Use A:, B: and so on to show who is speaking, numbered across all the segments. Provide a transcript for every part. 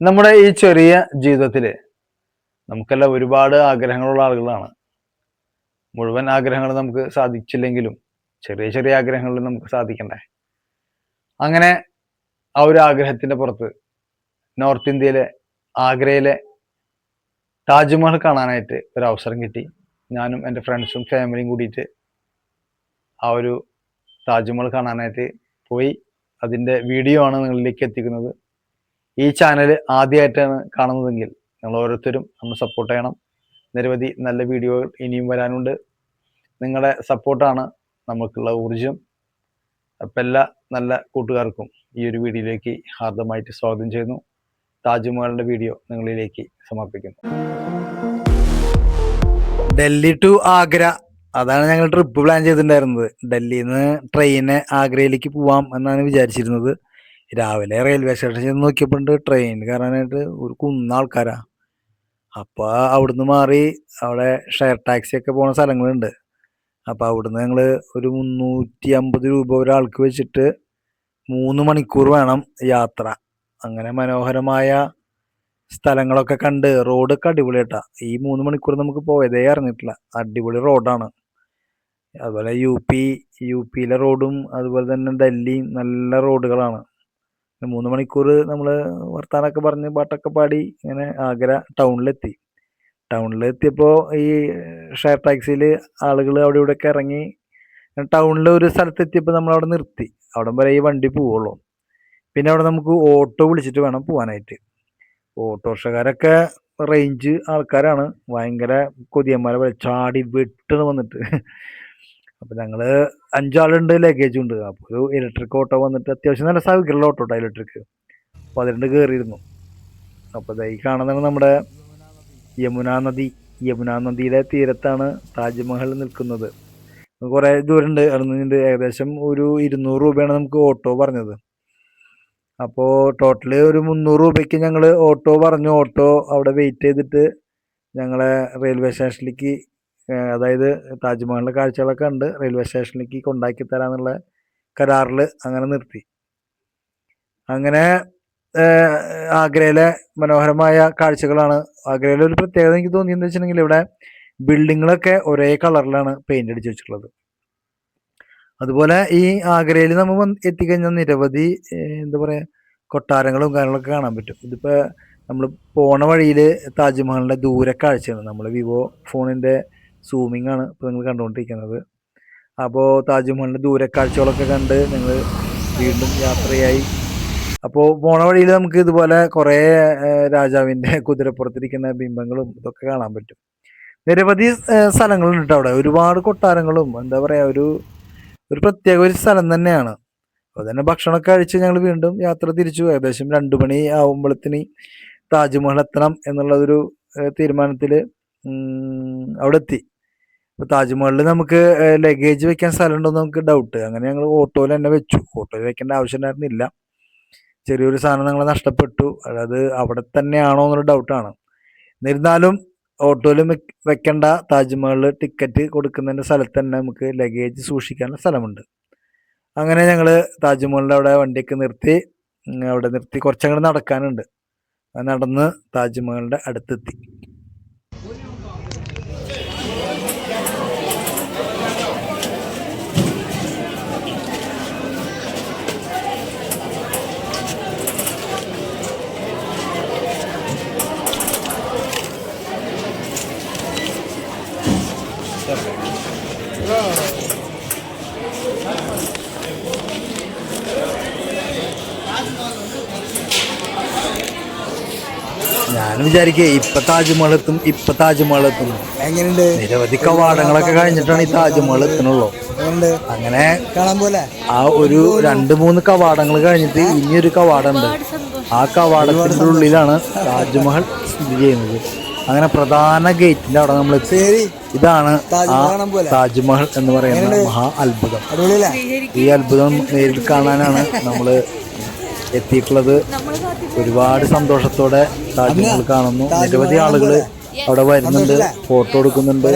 A: നമ്മുടെ ഈ ചെറിയ ജീവിതത്തിൽ നമുക്കെല്ലാം ഒരുപാട് ആഗ്രഹങ്ങളുള്ള ആളുകളാണ്. മുഴുവൻ ആഗ്രഹങ്ങൾ നമുക്ക് സാധിച്ചില്ലെങ്കിലും ചെറിയ ചെറിയ ആഗ്രഹങ്ങളിൽ നമുക്ക് സാധിക്കണ്ടേ? അങ്ങനെ ആ ഒരു ആഗ്രഹത്തിന്റെ പുറത്ത് നോർത്ത് ഇന്ത്യയിലെ ആഗ്രയിലെ താജ്മഹൽ കാണാനായിട്ട് ഒരു അവസരം കിട്ടി. ഞാനും എന്റെ ഫ്രണ്ട്സും ഫാമിലിയും കൂടിയിട്ട് ആ ഒരു താജ്മഹൽ കാണാനായിട്ട് പോയി. അതിന്റെ വീഡിയോ ആണ് നിങ്ങളിലേക്ക് എത്തിക്കുന്നത്. ഈ ചാനൽ ആദ്യമായിട്ടാണ് കാണുന്നതെങ്കിൽ നിങ്ങൾ ഓരോരുത്തരും നമ്മൾ സപ്പോർട്ട് ചെയ്യണം. നിരവധി നല്ല വീഡിയോകൾ ഇനിയും വരാനുണ്ട്. നിങ്ങളുടെ സപ്പോർട്ടാണ് നമുക്കുള്ള ഊർജം അപ്പം എല്ലാ നല്ല കൂട്ടുകാർക്കും ഈ ഒരു വീഡിയോയിലേക്ക് ഹാർദമായിട്ട് സ്വാഗതം ചെയ്യുന്നു. താജ്മഹലിന്റെ വീഡിയോ നിങ്ങളിലേക്ക് സമർപ്പിക്കുന്നു. ഡൽഹി ടു ആഗ്ര അതാണ് ഞങ്ങൾ ട്രിപ്പ് പ്ലാൻ ചെയ്തിട്ടുണ്ടായിരുന്നത്. ഡൽഹിയിൽ നിന്ന് ട്രെയിന് ആഗ്രയിലേക്ക് പോവാം എന്നാണ് വിചാരിച്ചിരുന്നത്. രാവിലെ റെയിൽവേ സ്റ്റേഷനിൽ ചെന്ന് നോക്കിയപ്പോണ്ട് ട്രെയിൻ കയറാനായിട്ട് ഒരു കുന്ന ആൾക്കാരാ. അപ്പൊ അവിടുന്ന് മാറി അവിടെ ഷെയർ ടാക്സി ഒക്കെ പോണ സ്ഥലങ്ങളുണ്ട്. അപ്പൊ അവിടുന്ന് ഞങ്ങൾ ഒരു മുന്നൂറ്റി അമ്പത് രൂപ ഒരാൾക്ക് വെച്ചിട്ട് മൂന്ന് മണിക്കൂർ വേണം യാത്ര. അങ്ങനെ മനോഹരമായ സ്ഥലങ്ങളൊക്കെ കണ്ട് റോഡൊക്കെ അടിപൊളിയാട്ടാ ഈ മൂന്ന് മണിക്കൂർ നമുക്ക് പോയതേ അറിഞ്ഞിട്ടില്ല. അടിപൊളി റോഡാണ് അതുപോലെ യു പി യു പിയിലെ റോഡും അതുപോലെ തന്നെ ഡൽഹിയും നല്ല റോഡുകളാണ് മൂന്ന് മണിക്കൂർ നമ്മൾ വർത്താനമൊക്കെ പറഞ്ഞ് പാട്ടൊക്കെ പാടി ഇങ്ങനെ ആഗ്ര ടൗണിലെത്തി ടൗണിൽ എത്തിയപ്പോൾ ഈ ഷെയർ ടാക്സിയിൽ ആളുകൾ അവിടെ ഇവിടെയൊക്കെ ഇറങ്ങി ടൗണിൽ ഒരു സ്ഥലത്തെത്തിയപ്പോൾ നമ്മൾ അവിടെ നിർത്തി. അവിടെ വരെ ഈ വണ്ടി പോവുള്ളൂ. പിന്നെ അവിടെ നമുക്ക് ഓട്ടോ വിളിച്ചിട്ട് വേണം പോകാനായിട്ട് ഓട്ടോറിക്ഷക്കാരൊക്കെ റേഞ്ച് ആൾക്കാരാണ്. ഭയങ്കര കൊതിയന്മാരെ പോലെ ചാടി വെട്ടണ് വന്നിട്ട്. അപ്പൊ ഞങ്ങൾ അഞ്ചാളുണ്ട് ലഗേജ് ഉണ്ട്. അപ്പൊ ഒരു ഇലക്ട്രിക് ഓട്ടോ വന്നിട്ട് അത്യാവശ്യം നല്ല സൗകര്യമുള്ള ഓട്ടോ ഇലക്ട്രിക് അപ്പൊ അതിലുണ്ട് കയറിയിരുന്നു അപ്പൊ ഇതായി കാണുന്നതാണ് നമ്മുടെ യമുന നദി. യമുന നദിയുടെ തീരത്താണ് താജ്മഹൽ നിൽക്കുന്നത്. കുറെ ദൂരമുണ്ട് ഇറങ്ങുന്നുണ്ട് ഏകദേശം ഒരു ഇരുന്നൂറ് രൂപയാണ് നമുക്ക് ഓട്ടോ പറഞ്ഞത്. അപ്പോൾ ടോട്ടൽ ഒരു മുന്നൂറ് രൂപയ്ക്ക് ഞങ്ങൾ ഓട്ടോ പറഞ്ഞു. ഓട്ടോ അവിടെ വെയിറ്റ് ചെയ്തിട്ട് ഞങ്ങളെ റെയിൽവേ സ്റ്റേഷനിലേക്ക് അതായത് താജ്മഹലിലെ കാഴ്ചകളൊക്കെ ഉണ്ട് റെയിൽവേ സ്റ്റേഷനിലേക്ക് കൊണ്ടാക്കി തരാന്നുള്ള കരാറിൽ അങ്ങനെ നിർത്തി. അങ്ങനെ ആഗ്രയിലെ മനോഹരമായ കാഴ്ചകളാണ്. ആഗ്രയിലെ ഒരു പ്രത്യേകത എനിക്ക് തോന്നിയെന്ന് വെച്ചിട്ടുണ്ടെങ്കിൽ ഇവിടെ ബിൽഡിങ്ങുകളൊക്കെ ഒരേ കളറിലാണ് പെയിന്റ് അടിച്ച് വെച്ചിട്ടുള്ളത്. അതുപോലെ ഈ ആഗ്രയിൽ നമ്മൾ എത്തിക്കഴിഞ്ഞാൽ നിരവധി എന്താ പറയുക കൊട്ടാരങ്ങളും കാര്യങ്ങളൊക്കെ കാണാൻ പറ്റും. ഇതിപ്പോൾ നമ്മൾ പോണ വഴിയിൽ താജ്മഹലിന്റെ ദൂരെ കാഴ്ചയാണ്. നമ്മൾ വിവോ ഫോണിന്റെ സൂമിംഗ് ആണ് ഇപ്പോൾ നിങ്ങൾ കണ്ടുകൊണ്ടിരിക്കുന്നത്. അപ്പോൾ താജ്മഹലിന്റെ ദൂരക്കാഴ്ചകളൊക്കെ കണ്ട് നിങ്ങൾ വീണ്ടും യാത്രയായി. അപ്പോൾ പോണ വഴിയിൽ നമുക്ക് ഇതുപോലെ കുറേ രാജാവിന്റെ കുതിരപ്പുറത്തിരിക്കുന്ന ബിംബങ്ങളും ഇതൊക്കെ കാണാൻ പറ്റും. നിരവധി സ്ഥലങ്ങളുണ്ട് കേട്ടോ അവിടെ. ഒരുപാട് കൊട്ടാരങ്ങളും എന്താ പറയുക ഒരു ഒരു പ്രത്യേക ഒരു സ്ഥലം തന്നെയാണ്. അപ്പോൾ തന്നെ ഭക്ഷണമൊക്കെ കഴിച്ച് ഞങ്ങൾ വീണ്ടും യാത്ര തിരിച്ചു. ഏകദേശം രണ്ടു മണി ആവുമ്പോഴത്തിന് താജ്മഹൽ എത്തണം എന്നുള്ളതൊരു തീരുമാനത്തിൽ അവിടെ എത്തി അപ്പോൾ താജ്മഹലിൽ നമുക്ക് ലഗേജ് വെക്കാൻ സ്ഥലമുണ്ടോ എന്ന് നമുക്ക് ഡൗട്ട് അങ്ങനെ ഞങ്ങൾ ഓട്ടോയിൽ തന്നെ വെച്ചു. ഓട്ടോയിൽ വെക്കേണ്ട ആവശ്യം ഉണ്ടായിരുന്നില്ല. ചെറിയൊരു സാധനം ഞങ്ങൾ നഷ്ടപ്പെട്ടു. അതായത് അവിടെ തന്നെയാണോ എന്നൊരു ഡൗട്ടാണ് എന്നിരുന്നാലും ഓട്ടോയിൽ വെക്കേണ്ട താജ്മഹലിൽ ടിക്കറ്റ് കൊടുക്കുന്നതിന്റെ സ്ഥലത്ത് തന്നെ നമുക്ക് ലഗേജ് സൂക്ഷിക്കാനുള്ള സ്ഥലമുണ്ട്. അങ്ങനെ ഞങ്ങൾ താജ്മഹലിന്റെ അവിടെ വണ്ടിയൊക്കെ നിർത്തി അവിടെ നിർത്തി കുറച്ചങ്ങോട്ട് നടക്കാനുണ്ട്. നടന്ന് താജ്മഹലിന്റെ അടുത്തെത്തി. വിചാരിക്കേ ഇപ്പൊ താജ്മഹൽ എത്തും ഇപ്പൊ താജ്മഹൽ എത്തും
B: എങ്ങനെയുണ്ട്?
A: നിരവധി കവാടങ്ങളൊക്കെ കഴിഞ്ഞിട്ടാണ് ഈ താജ്മഹൽ
B: എങ്ങനെയുണ്ട്?
A: അങ്ങനെ
B: കാണാൻ പോലെ?
A: ആ ഒരു രണ്ട് മൂന്ന് കവാടങ്ങൾ കഴിഞ്ഞിട്ട് ഇനിയൊരു കവാടമുണ്ട്. ആ കവാടത്തിന്റെ ഉള്ളിലാണ് താജ്മഹൽ സ്ഥിതി ചെയ്യുന്നത്. അങ്ങനെ പ്രധാന ഗേറ്റിന്റെ അവിടെ നമ്മൾ ഇതാണ്
B: താജ്മഹൽ
A: എന്ന് പറയുന്ന മഹാ അത്ഭുതം. ഈ അത്ഭുതം നേരിൽ കാണാനാണ് നമ്മൾ എത്തിയിട്ടുള്ളത് ഒരുപാട് സന്തോഷത്തോടെ താജ്മഹൽ കാണുന്നു. നിരവധി ആളുകൾ അവിടെ വരുന്നുണ്ട്. ഫോട്ടോ എടുക്കുന്നുണ്ട്.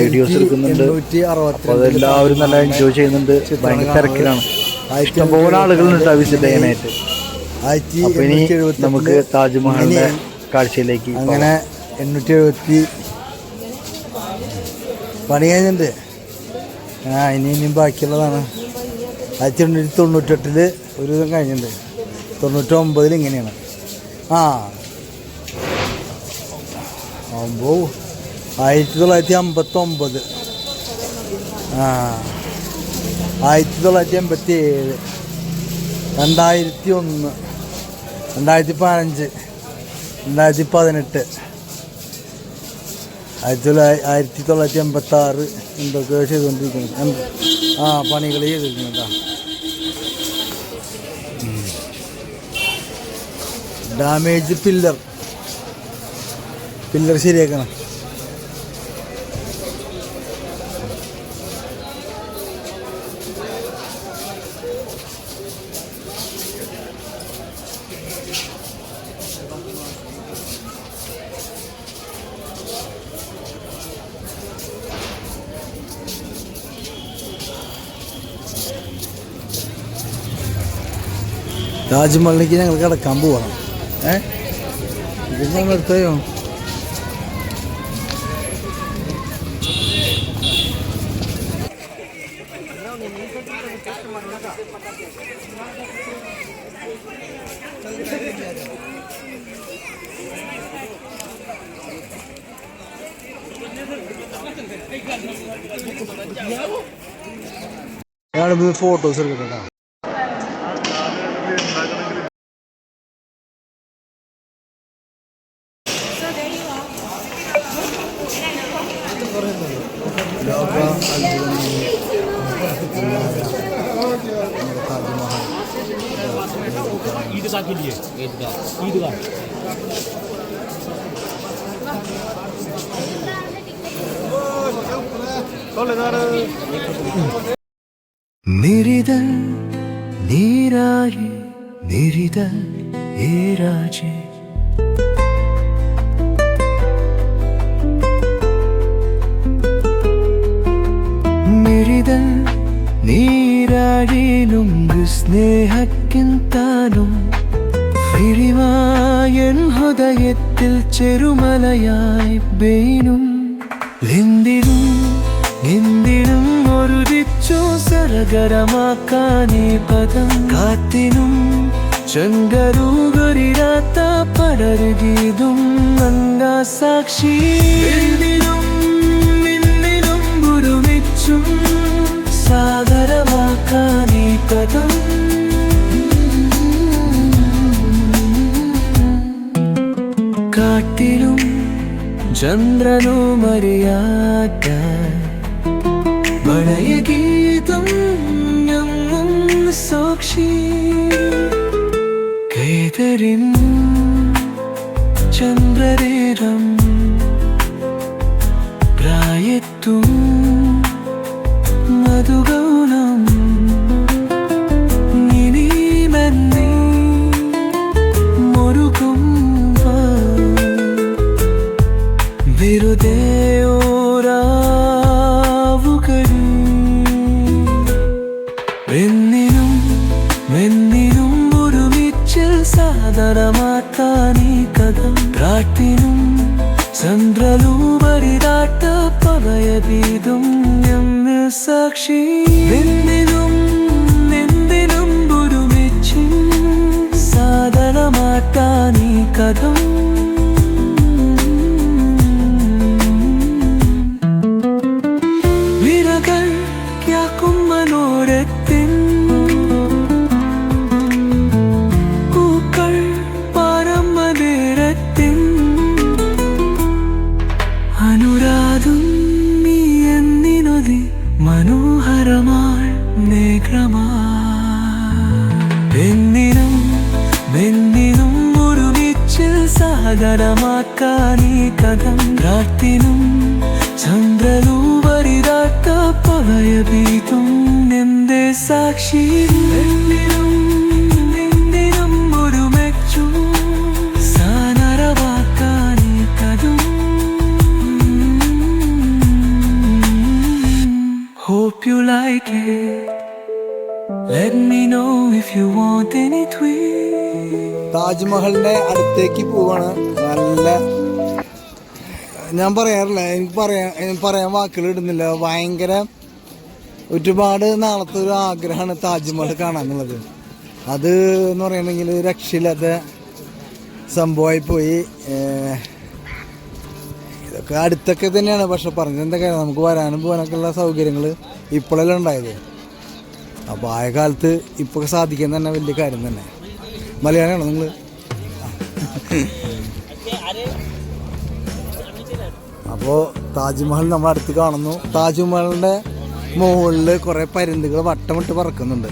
A: വീഡിയോസ് എടുക്കുന്നുണ്ട്. അപ്പോൾ അതെല്ലാവരും നല്ല എൻജോയ് ചെയ്യുന്നുണ്ട്. ഭയങ്കര തിരക്കിലാണ്. ഇഷ്ടംപോലെ ആളുകളുണ്ട് വിസിറ്റ് ചെയ്യാനായിട്ട്.
C: ആയിരത്തി
A: അപ്പൊ ഇനി നമുക്ക് താജ്മഹലിന്റെ കാഴ്ചയിലേക്ക്.
C: അങ്ങനെ എണ്ണൂറ്റി എഴുപത്തി പണി കഴിഞ്ഞിട്ടുണ്ട്. ആ ഇനി ഇനിയും ബാക്കിയുള്ളതാണ്. ആയിരത്തി എണ്ണൂറ്റി തൊണ്ണൂറ്റെട്ടിൽ ഒരു ദിവസം കഴിഞ്ഞിട്ടുണ്ട്. തൊണ്ണൂറ്റൊമ്പതിൽ ഇങ്ങനെയാണ്. ആ. ആകുമ്പോൾ ആയിരത്തി തൊള്ളായിരത്തി അമ്പത്തൊമ്പത് ആ. ആയിരത്തി തൊള്ളായിരത്തി എൺപത്തി ഏഴ് രണ്ടായിരത്തി ഒന്ന് രണ്ടായിരത്തി പതിനഞ്ച് രണ്ടായിരത്തി പതിനെട്ട് ആയിരത്തി തൊള്ളായിരത്തി ആയിരത്തി തൊള്ളായിരത്തി എൺപത്തി എന്തൊക്കെയോ ചെയ്തുകൊണ്ടിരിക്കുന്നത് ആ പണികൾ ചെയ്തിരിക്കുന്നതാ ഡാമേജ് പില്ലർ പില്ലർ ശരിയാക്കണം. താജ്മഹലിലേക്ക് ഞങ്ങൾ കിടക്കാൻ പോകണം ഏ? ഇത് നമ്മൾ എടുത്തയോ? ഞാനിപ്പോൾ ഫോട്ടോസ് എടുക്കട്ടെ
D: നിരിതൽ നീരാഴി നിരിതൽ ഏരാജി മിഴിതൽ നീരാഴിയിലുങ്ക് സ്നേഹക്കിന്താനും വിരിവായൻ ഹൃദയത്തിൽ ചെറുമലയായി ബെയിനും ലിന്തിനും എന്തിനും ഒരുതിച്ചു സരകരമാക്കാൻ ഈ പദം. കാത്തിനും ചങ്കരൂകരിരാത്ത പടരുകീതും നന്ദാ സാക്ഷി എന്തിനും നിന്നിനും ഒരുമിച്ചും സാഗരമാക്കാൻ ഈ പദം കാട്ടിലും ചന്ദ്രനുമറിയാത്ത ഗീതം സാക്ഷി. കേതരിൻ ചന്ദ്രരേരം വെന്നിനും ഒരുമിച്ച് സാദരമാക്കാൻ ഈ കഥ പ്രാട്ടിനും ചന്ദ്രലൂപരിതാട്ട പവയബീതും എന്ന് സാക്ഷി. വെന്നിനും എന്തിനും ഒരുമിച്ച് സാധനമാക്കാൻ ഈ കഥ
C: താജ്മഹലിന്റെ അടുത്തേക്ക് പോവാണ്. നല്ല ഞാൻ പറയാറില്ല എനിക്ക് എനിക്ക് പറയാൻ വാക്കുകൾ ഇടുന്നില്ല. ഭയങ്കര ഒരുപാട് നാളത്തെ ഒരു ആഗ്രഹമാണ് താജ്മഹൽ കാണാനുള്ളത്. അത് എന്ന് പറയണമെങ്കിൽ രക്ഷയില്ലാത്ത സംഭവമായി പോയി. ഇതൊക്കെ അടുത്തൊക്കെ തന്നെയാണ്. പക്ഷെ പറഞ്ഞത് എന്താ കാര്യം? നമുക്ക് വരാനും പോകാനൊക്കെ ഉള്ള സൗകര്യങ്ങൾ ഇപ്പോഴല്ലേ ഉണ്ടായത്. അപ്പോൾ ആയ കാലത്ത് ഇപ്പോൾ സാധിക്കാൻ തന്നെ വലിയ കാര്യം തന്നെ. മലയാളമാണോ നിങ്ങൾ അപ്പോൾ താജ്മഹൽ നമ്മൾ അടുത്ത് കാണുന്നു. താജ്മഹലിന്റെ മുകളിൽ കുറേ പരുന്തുകൾ വട്ടമിട്ട് പറക്കുന്നുണ്ട്.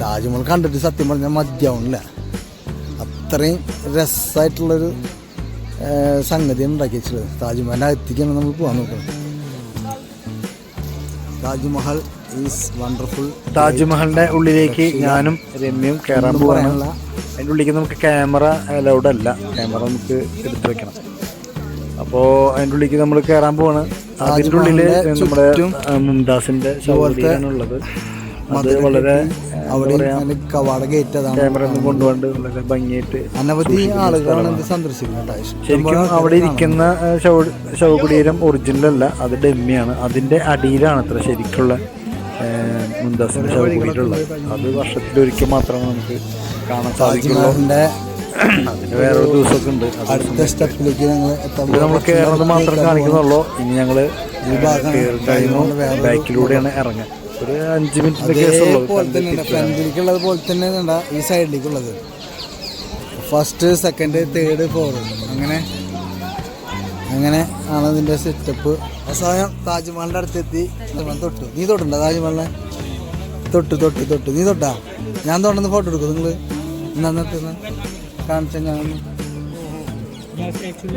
C: താജ്മഹൽ കണ്ടിട്ട് സത്യം പറഞ്ഞാൽ മതിയാവണില്ല അത്രയും രസമായിട്ടുള്ളൊരു സംഗതിയാണ് ഉണ്ടാക്കി വെച്ചത് താജ്മഹലിന്റെ അകത്തേക്കാണ് നമ്മൾ പോകാൻ നോക്കുന്നത്. താജ്മഹൽ ഈസ് വണ്ടർഫുൾ
A: താജ്മഹലിന്റെ ഉള്ളിലേക്ക് ഞാനും രമ്യയും കയറാൻ
C: പോകാനുള്ള.
A: അതിന്റെ ഉള്ളിലേക്ക് നമുക്ക് ക്യാമറ അലൗഡ് അല്ല. ക്യാമറ നമുക്ക് എടുത്തു വെക്കണം. അപ്പോൾ അതിന്റെ ഉള്ളിലേക്ക് നമ്മൾ കയറാൻ പോവാണ്. അതിന്റെ
C: ഉള്ളിൽ
A: നമ്മുടെ മുംതാസിന്റെ ശവകുടീരനുള്ളത് അത് വളരെ
C: അവിടെ കവാട ഗേറ്റ്
A: ക്യാമറ ഒന്നും കൊണ്ടുപോകാണ്ട് വളരെ ഭംഗിയായിട്ട്
C: അനവധി ആളുകളാണ് ഇത് സന്ദർശിക്കുന്നത്.
A: ശരിക്കും അവിടെ ഇരിക്കുന്ന ശവ ശവകുടീരം ഒറിജിനൽ അല്ല. അത് ഡെമ്മിയാണ് അതിന്റെ അടിയിലാണ് അത്ര ശരിക്കുള്ള ആ, മുംതാസിന്റെ കൂടിയിട്ടുള്ളത് അത് വർഷത്തിലൊരിക്കൽ മാത്രമേ നമുക്ക് കാണാൻ സാധിക്കുള്ളൂ. അതിന് വേറൊരു ദിവസമൊക്കെ ഉണ്ട്
C: അടുത്ത സ്റ്റെപ്പിലേക്ക് ഞങ്ങൾ
A: നമ്മൾ കയറുന്നത് മാത്രം കാണിക്കുന്നുള്ളൂ. ഇനി ഞങ്ങൾ ബാക്കിലൂടെയാണ് ഇറങ്ങുക. ഒരു അഞ്ച് മിനിറ്റിന്റെ
C: തന്നെ ഫ്രണ്ടിലേക്കുള്ളത് പോലെ തന്നെ ഈ സൈഡിലേക്കുള്ളത് ഫസ്റ്റ് സെക്കൻഡ് തേർഡ് ഫോർ അങ്ങനെ അങ്ങനെ ആണ് ഇതിന്റെ സെറ്റപ്പ് അവസാനം താജ്മഹലിന്റെ അടുത്തെത്തി. താജ്മഹൽ തൊട്ടു. നീ തൊട്ടുണ്ടോ താജ്മഹലിനെ? തൊട്ട് തൊട്ട് തൊട്ട്. നീ തൊട്ടാ? ഞാൻ തൊണ്ടെന്ന് ഫോട്ടോ എടുക്കും. നിങ്ങൾ ഇന്നത്തെ കാണിച്ച ഞാൻ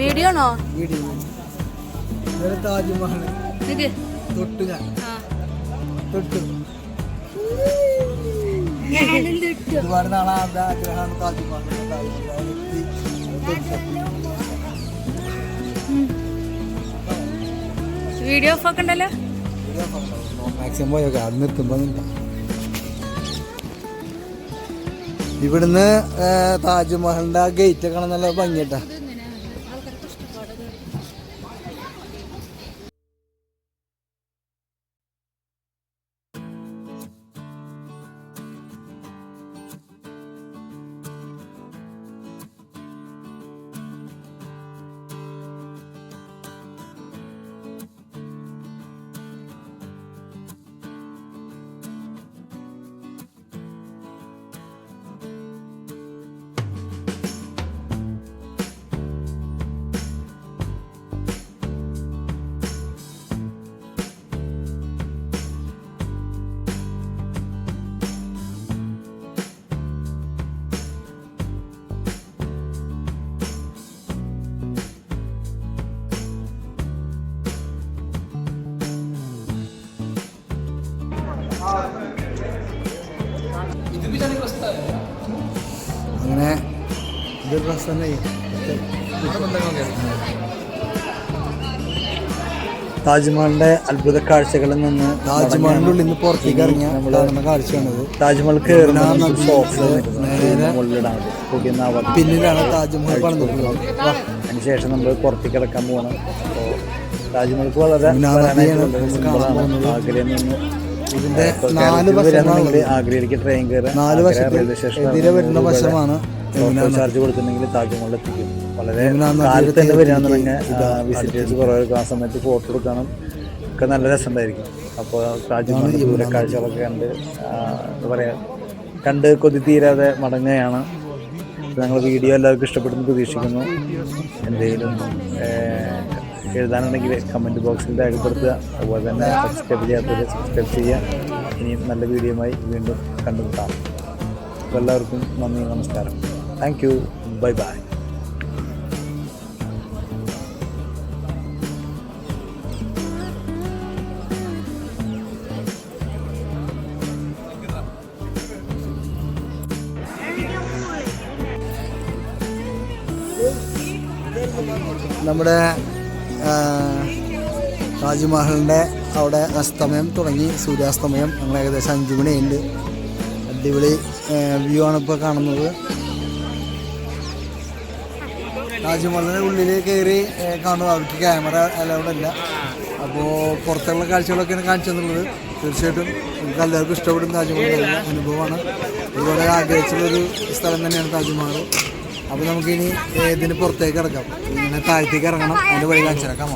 E: വീഡിയോ ആണോ?
C: വീഡിയോ താജ്മഹൽ. തൊട്ടു ഞാൻ. തൊട്ടു. ഒരുപാട് നാളെ ആഗ്രഹമാണ് താജ്മഹൽ താജ്മഹൽ
E: വീഡിയോ ഓഫ് ഒക്കെ
C: മാക്സിമം ഇവിടുന്ന് താജ്മഹലിന്റെ ആ ഗേറ്റ് ഒക്കെ നല്ല ഭംഗിട്ടാ ഡ്രസ് തന്നെ
A: താജ്മഹലിന്റെ അത്ഭുത കാഴ്ചകളിൽ നിന്ന്
C: താജ്മഹലിന്റെ ഉള്ളിൽ നിന്ന് പുറത്തേക്ക് ഇറങ്ങിയ കാണുന്ന കാഴ്ചയാണിത്.
A: താജ്മഹൽ കയറുന്ന
C: പിന്നിലാണ് താജ്മഹൽ പണിതിട്ടുള്ളത്
A: അതിനുശേഷം നമ്മൾ പുറത്തേക്ക് കിടക്കാൻ പോകണം താജ്മഹൽക്ക് വളരെ
C: പിന്നെ ആ
A: വരാനായിട്ട്
C: നദിയാണ്
A: വളരെ
C: നമുക്ക്
A: സിമ്പിളാണ്.
C: കാണാൻ പോകുന്നത്.
A: ആഗ്രയിൽ നിന്ന്
C: ഇതിന്റെ നാല്
A: വരാന്നുണ്ടെങ്കിൽ ട്രെയിൻ
C: നാല് വശത്ത് എതിരെ വരുന്ന വശമാണ്
A: ചാർജ് കൊടുത്തിട്ടുണ്ടെങ്കിൽ താജ്മഹൽ എത്തിക്കും. വളരെ
C: യമുനാ നദിയുടെ
A: കാലത്ത് തന്നെ വരികയാണെന്നുണ്ടെങ്കിൽ വിസിറ്റേഴ്സ് കുറേ ആ സമയത്ത് ഫോട്ടോ എടുക്കണം. ഒക്കെ നല്ല രസമുണ്ടായിരിക്കും. അപ്പോൾ താജ്മഹൽ ദൂരക്കാഴ്ചകളൊക്കെ കണ്ട് എന്താ പറയുക കണ്ട് കൊതി തീരാതെ മടങ്ങുകയാണ്. ഞങ്ങൾ വീഡിയോ എല്ലാവർക്കും ഇഷ്ടപ്പെടുന്നു പ്രതീക്ഷിക്കുന്നു. എന്തെങ്കിലും എഴുതാനുണ്ടെങ്കിൽ കമന്റ് ബോക്സിൽ രേഖപ്പെടുത്തുക. അതുപോലെ തന്നെ സബ്സ്ക്രൈബ് ചെയ്യാത്തവർ സബ്സ്ക്രൈബ് ചെയ്യുക. ഇനിയും നല്ല വീഡിയോയുമായി വീണ്ടും കണ്ടുമുട്ടാം. അപ്പോൾ എല്ലാവർക്കും നന്ദി നമസ്കാരം. താങ്ക് യു ബൈ ബൈ
C: നമ്മുടെ ആ, താജ്മഹലിന്റെ അവിടെ അസ്തമയം തുടങ്ങി സൂര്യാസ്തമയം. ഞങ്ങൾ ഏകദേശം അഞ്ച് മണിയുണ്ട് അടിപൊളി വ്യൂ ആണ് ഇപ്പോൾ കാണുന്നത്. താജ്മഹലിന്റെ ഉള്ളിൽ കയറി കാണുക അവർക്ക് ക്യാമറ അലൗഡ് അല്ല. അപ്പോൾ പുറത്തുള്ള കാഴ്ചകളൊക്കെയാണ് കാണിച്ചു തന്നുള്ളത് തീർച്ചയായിട്ടും നമുക്ക് എല്ലാവർക്കും ഇഷ്ടപ്പെടും താജ്മഹൽ. നല്ല അനുഭവമാണ്. ഒരുപാട് ആഗ്രഹിച്ചുള്ളൊരു സ്ഥലം തന്നെയാണ് താജ്മഹൽ. അപ്പോൾ നമുക്കിനി ഏതിന് പുറത്തേക്ക് ഇറക്കാം? ഇങ്ങനെ താഴത്തേക്ക് ഇറങ്ങണം. അതിന്റെ വഴി കാണിച്ചു തരാം.